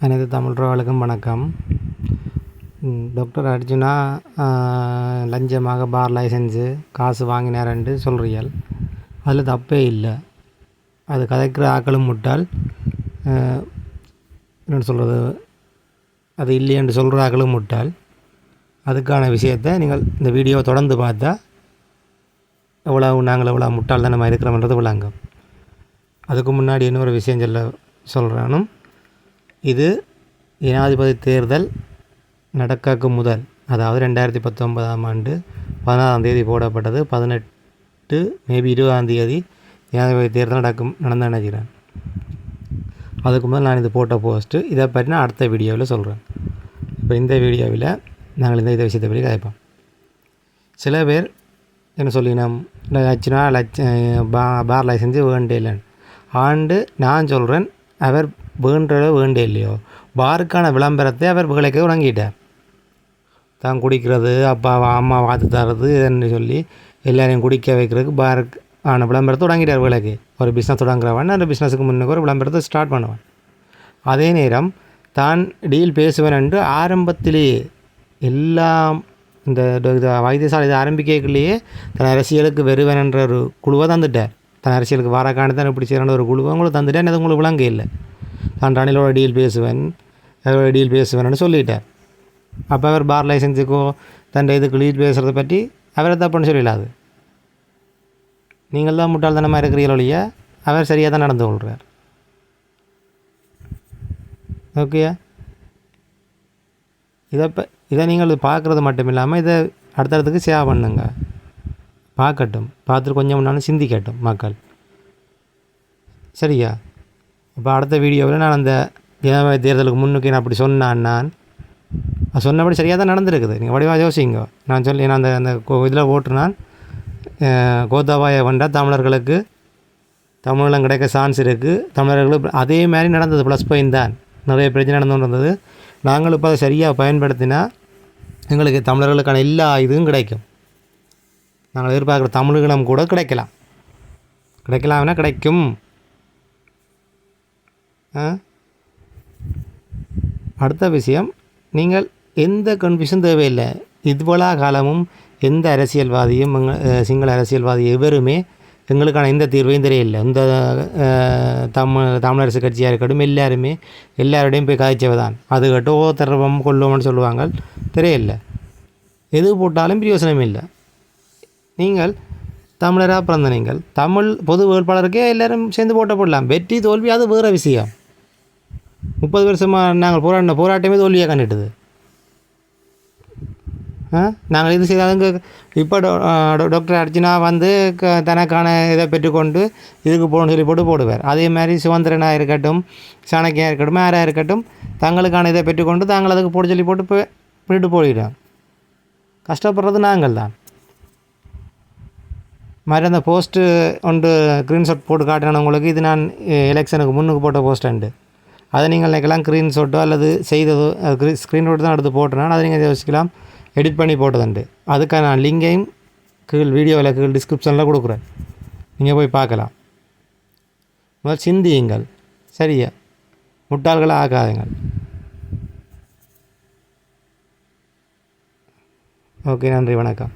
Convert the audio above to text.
அனைத்து தமிழ்றவர்களுக்கும் வணக்கம். டாக்டர் அர்ஜுனா லஞ்சமாக பார் லைசன்ஸு காசு வாங்கினாரன்ட்டு சொல்கிறீர்கள் அதில் தப்பே இல்லை. அது கதைக்கிற ஆக்களும் முட்டாள். என்ன சொல்கிறது அது இல்லையென்று சொல்கிற ஆக்களும் முட்டால் அதுக்கான விஷயத்தை நீங்கள் இந்த வீடியோவை தொடர்ந்து பார்த்தா எவ்வளோ நாங்கள் எவ்வளோ முட்டாள்தான் நம்ம இருக்கிறோம்ன்றது விளங்கும். அதுக்கு முன்னாடி இன்னொரு விஷயம் சொல்ல சொல்கிறானும் இது ஜனாதிபதி தேர்தல் நடக்கக்கு முதல் அதாவது ரெண்டாயிரத்தி பத்தொன்பதாம் ஆண்டு பதினாறாம் தேதி போடப்பட்டது. பதினெட்டு மேபி இருபதாம் தேதி ஜனாதிபதி தேர்தல் நடக்கும் நடந்து நினைக்கிறேன். அதுக்கு முதல் நான் இது போட்ட போஸ்ட்டு. இதை பற்றி நான் அடுத்த வீடியோவில் சொல்கிறேன் இப்போ இந்த வீடியோவில் நாங்கள் இந்த இதை விஷயத்தை பற்றி கதைப்போம். சில பேர் என்ன சொல்லினோம்? லட்சணா லட்ச பா பார் லைசன்ஸு வேண்டே இல்லைன்னு ஆண்டு நான் சொல்கிறேன் அவர் வேண்டோ வேண்டே இல்லையோ பாருக்கான விளம்பரத்தை அவர் விளைக்க வழங்கிட்டார் தான் குடிக்கிறது அப்பா அம்மா வாத்து தர்றது என்று சொல்லி எல்லாரையும் குடிக்க வைக்கிறதுக்கு பாருக்கு ஆன விளம்பரத்தை தொடங்கிட்டார் விலைக்கு ஒரு பிஸ்னஸ் தொடங்குறவன் அந்த பிஸ்னஸுக்கு முன்னுக்கு ஒரு விளம்பரத்தை ஸ்டார்ட் பண்ணுவான் அதே நேரம் தான் டீல் பேசுவேன் என்று ஆரம்பத்திலேயே எல்லாம் இந்த இது வைத்தியசாலை இது ஆரம்பிக்கக்குள்ளேயே தன் அரசியலுக்கு வருவேன் என்ற ஒரு குழுவை தந்துட்டார் தன் அரசியலுக்கு வார தான் இப்படி செய்யற ஒரு குழு. அவங்களுக்கு தந்துட்டேன் அது உங்களுக்கு விளங்க இல்லை. தான் ரணிலோட டீல் பேசுவேன் அதோட டீல் பேசுவேன்னு சொல்லிட்டார். அப்போ அவர் பார் லைசன்ஸுக்கோ தன் இதுக்கு லீட் பேசுகிறத பற்றி அவரை தப்புன்னு சொல்லிடாது நீங்கள் தான் முட்டாள்தனமாக இருக்கிறீங்களோ ஒழிய அவர் சரியாக தான் நடந்து கொள்கிறார் ஓகேயா இதை இப்போ இதை நீங்கள் பார்க்குறது மட்டும் இல்லாமல் இதை அடுத்தடுத்துக்கு சேவ் பண்ணுங்கள் பார்க்கட்டும். பார்த்துட்டு கொஞ்சம் முன்னாலும் சிந்திக்கட்டும் மக்கள். சரியா? இப்போ அடுத்த வீடியோவில் நான் அந்த ஜனாதிபதி தேர்தலுக்கு முன்னுக்கு நான் அப்படி சொன்னான் நான். அது சொன்னபடி சரியாக தான் நடந்திருக்குது. நீங்கள் வடிவாக யோசிங்க. நான் சொல்லி நான் அந்த அந்த இதில் ஓட்டுனான் கோத்தாபாய வண்டா தமிழர்களுக்கு தமிழம் கிடைக்க சான்ஸ் இருக்குது தமிழர்களுக்கு அதே மாதிரி நடந்தது ப்ளஸ் பாயிண்ட் தான். நிறைய பிரச்சனை நடந்து இருந்தது நாங்களும் இப்போ அதை சரியாக பயன்படுத்தினா எங்களுக்கு தமிழர்களுக்கான எல்லா இதுவும் கிடைக்கும். நாங்கள் எதிர்பார்க்குற தமிழ்களும் கூட கிடைக்கலாம். கிடைக்கலாம்னா கிடைக்கும். ஆ? அடுத்த விஷயம் நீங்கள் எந்த கன்ஃபியூஷன் தேவையில்லை. இதுபோல காலமும் எந்த அரசியல்வாதியும் சிங்கள அரசியல்வாதி எவருமே எங்களுக்கான எந்த தீர்வையும் தெரியல இந்த தமிழ் தமிழரசு கட்சியாக இருக்கட்டும் எல்லாருமே எல்லாரோடையும் போய் காய்ச்சவை தான் அது கட்டோ தர்றவம் கொள்ளுவோம்னு சொல்லுவாங்க. தெரியல எது போட்டாலும் பிரயோசனம் இல்லை நீங்கள் தமிழராக பிறந்த நீங்கள் தமிழ் பொது வேட்பாளருக்கே எல்லாரும் சேர்ந்து போட்ட போடலாம் வெற்றி தோல்வி அது வேறு விஷயம். முப்பது வருஷமாக நாங்கள் போராடின போராட்டமே தோல்வியாக கண்டுட்டுது. ஆ? நாங்கள் இது செய்தாலும் இப்போ டாக்டர் அர்ஜுனா வந்து க தனக்கான இதை பெற்றுக்கொண்டு இதுக்கு போகணும்னு சொல்லி போட்டு போடுவார். அதே மாதிரி சுதந்திரனாக இருக்கட்டும் சாணக்கியாக இருக்கட்டும் யாராக இருக்கட்டும் தங்களுக்கான இதை பெற்றுக்கொண்டு தாங்கள் அதுக்கு போட்டு சொல்லி போட்டு போயிட்டு போயிடும். கஷ்டப்படுறது நாங்கள் தான் மாதிரி அந்த போஸ்ட்டு ஒன்று ஸ்க்ரீன்ஷாட் போட்டு காட்டினேன் உங்களுக்கு இது நான் எலெக்ஷனுக்கு முன்னுக்கு போட்ட போஸ்ட் உண்டு அதை நீங்கள் நினைக்கலாம் ஸ்க்ரீன்ஷாட்டோ அல்லது செய்ததோ ஸ்க்ரீன்ஷாட் தான் எடுத்து போட்டேன்னா அதை நீங்கள் யோசிக்கலாம் எடிட் பண்ணி போட்டதுண்டு அதுக்கான நான் லிங்கையும் கீழ் வீடியோவில் கீழ் டிஸ்கிரிப்ஷனில் கொடுக்குறேன். நீங்கள் போய் பார்க்கலாம். முதல் சிந்தியுங்கள். சரியா? முட்டாள்களை ஆக்காதுங்கள். ஓகே நன்றி வணக்கம்.